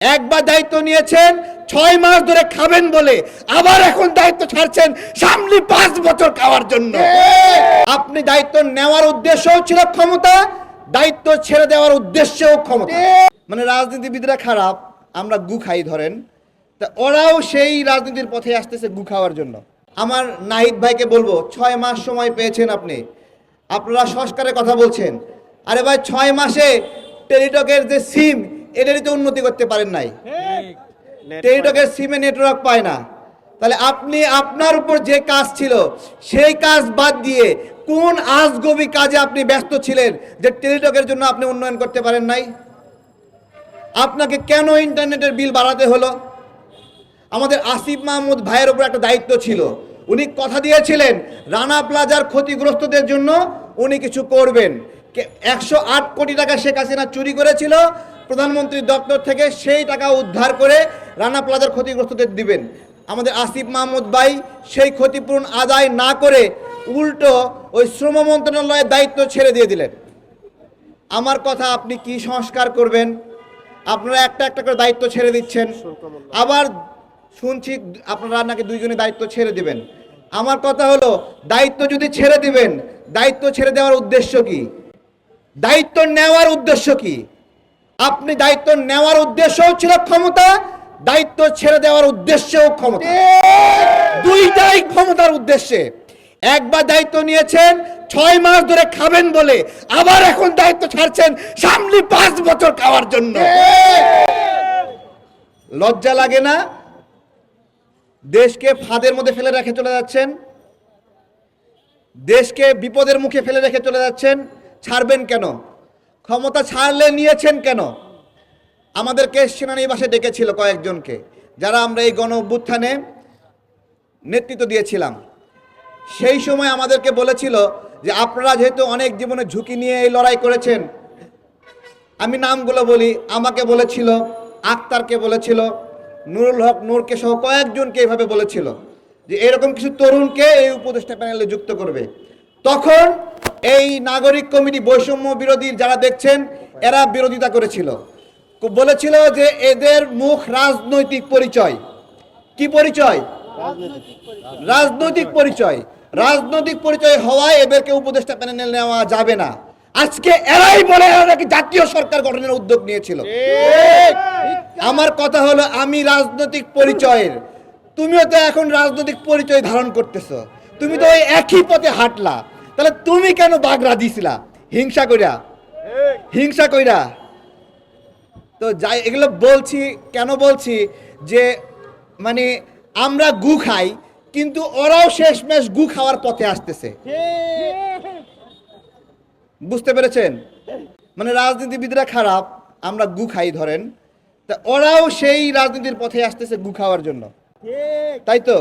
একবার দায়িত্ব নিয়েছেন ছয় মাস ধরে খাবেন বলে আবার এখন দায়িত্ব ছাড়ছেন সামনে পাঁচ বছর খাওয়ার জন্য। আপনি দায়িত্ব নেওয়ার উদ্দেশ্যও ছিল ক্ষমতা দায়িত্ব ছেড়ে দেওয়ার উদ্দেশ্যেও ক্ষমতা। মানে রাজনীতিবিদরা খারাপ আমরা গু খাই ধরেন তা ওরাও সেই রাজনীতির পথে আসতেছে গু খাওয়ার জন্য। আমার নাহিদ ভাইকে বলব ছয় মাস সময় পেয়েছেন আপনি। আপনারা সংস্কারের কথা বলছেন। আরে ভাই ছয় মাসে টেলিটকের যে সিম এটারই তো উন্নতি করতে পারেন নাই। টেলিটকের সিমে নেটওয়ার্ক পায় না। তাহলে আপনি আপনার উপর যে কাজ ছিল সেই কাজ বাদ দিয়ে কোন আজগবি কাজে আপনি ব্যস্ত ছিলেন যে টেলিটকের জন্য আপনি উন্নয়ন করতে পারেন নাই? আপনাকে কেন ইন্টারনেটের বিল বাড়াতে হলো? আমাদের আসিফ মাহমুদ ভাইয়ের উপর একটা দায়িত্ব ছিল। উনি কথা দিয়েছিলেন রানা প্লাজার ক্ষতিগ্রস্তদের জন্য উনি কিছু করবেন। একশো আট কোটি টাকা শেখ হাসিনা চুরি করেছিল। প্রধানমন্ত্রীর দপ্তর থেকে সেই টাকা উদ্ধার করে রানা প্লাজার ক্ষতিগ্রস্তদের দিবেন। আমাদের আসিফ মাহমুদ ভাই সেই ক্ষতিপূরণ আদায় না করে উল্টো ওই শ্রম মন্ত্রণালয়ের দায়িত্ব ছেড়ে দিয়ে দিলেন। আমার কথা আপনি কি সংস্কার করবেন? আপনারা একটা একটা করে দায়িত্ব ছেড়ে দিচ্ছেন। আবার শুনছি আপনারা নাকি দুইজনে দায়িত্ব ছেড়ে দিবেন। আমার কথা হলো, দায়িত্ব যদি ছেড়ে দিবেন, দায়িত্ব ছেড়ে দেওয়ার উদ্দেশ্য কি? দায়িত্ব নেওয়ার উদ্দেশ্য কি? আপনি দায়িত্ব নেওয়ার উদ্দেশ্যও ছিল ক্ষমতা, দায়িত্ব ছেড়ে দেওয়ার উদ্দেশ্যও ক্ষমতা। দুইটাই ক্ষমতার উদ্দেশ্যে। একবার দায়িত্ব নিয়েছেন, ছয় মাস ধরে খাবেন বলে, আবার এখন দায়িত্ব ছাড়ছেন সামনে পাঁচ বছর খাওয়ার জন্য। লজ্জা লাগে না? দেশকে ফাঁদের মধ্যে ফেলে রেখে চলে যাচ্ছেন? দেশকে বিপদের মুখে ফেলে রেখে চলে যাচ্ছেন? ছাড়বেন কেন? ক্ষমতা ছাড়লে নিয়েছেন কেন? আমাদেরকে সেনানিবাসে ডেকেছিল কয়েকজনকে, যারা আমরা এই গণ অভ্যুত্থানে নেতৃত্ব দিয়েছিলাম। সেই সময় আমাদেরকে বলেছিল যে, আপনারা যেহেতু অনেক জীবনে ঝুঁকি নিয়ে এই লড়াই করেছেন, আমি নামগুলো বলি। আমাকে বলেছিল, আক্তারকে বলেছিল, নুরুল হক নূরকে সহ কয়েকজনকে এইভাবে বলেছিল যে, এরকম কিছু তরুণকে এই উপদেষ্টা প্যানেলে যুক্ত করবে। তখন এই নাগরিক কমিটি বৈষম্য বিরোধী যারা দেখছেন, এরা বিরোধিতা করেছিল। বলেছিল যে এদের মুখ রাজনৈতিক পরিচয়। কি পরিচয়? রাজনৈতিক পরিচয়। রাজনৈতিক পরিচয় হওয়ায় এদেরকে উপদেষ্টা প্যানেল নেওয়া যাবে না। আজকে এরাই বলে নাকি জাতীয় সরকার গঠনের উদ্যোগ নিয়েছিল। আমার কথা হলো, আমি রাজনৈতিক পরিচয়ের। তুমিও তো এখন রাজনৈতিক পরিচয় ধারণ করতেছো। তুমি তো ওই একই পথে হাঁটলা। তাহলে তুমি কেন বাগড়া দিছিলা? হিংসা কইরা। হিংসা কইরা। তো যাই, এগুলো বলছি, কেন বলছি? যে মানে আমরা গু খাই, কিন্তু ওরাও শেষমেশ গু খাওয়ার পথে আসতেছে। বুঝতে পেরেছেন? মানে রাজনীতিবিদরা খারাপ, আমরা গু খাই ধরেন। তা ওরাও সেই রাজনীতির পথে আসতেছে গু খাওয়ার জন্য। তাই তো?